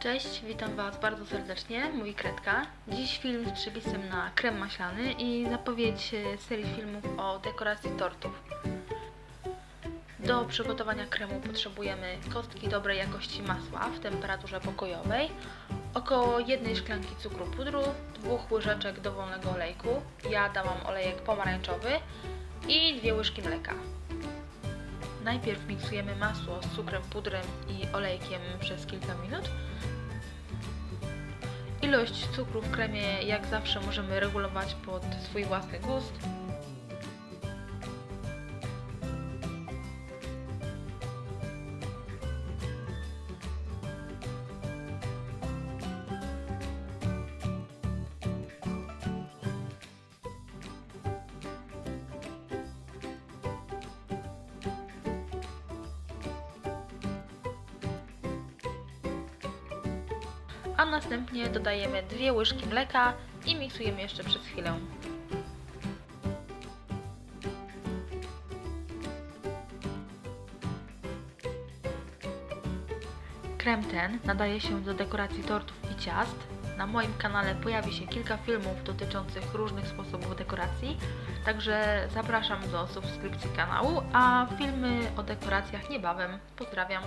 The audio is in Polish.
Cześć, witam Was bardzo serdecznie, mówi Kretka. Dziś film z przepisem na krem maślany i zapowiedź e, serii filmów o dekoracji tortów. Do przygotowania kremu potrzebujemy kostki dobrej jakości masła w temperaturze pokojowej, około jednej szklanki cukru pudru, dwóch łyżeczek dowolnego olejku, ja dałam olejek pomarańczowy i dwie łyżki mleka. Najpierw miksujemy masło z cukrem, pudrem i olejkiem przez kilka minut. Ilość cukru w kremie jak zawsze możemy regulować pod swój własny gust. A następnie dodajemy dwie łyżki mleka i miksujemy jeszcze przez chwilę. Krem ten nadaje się do dekoracji tortów i ciast. Na moim kanale pojawi się kilka filmów dotyczących różnych sposobów dekoracji, także zapraszam do subskrypcji kanału, a filmy o dekoracjach niebawem. Pozdrawiam!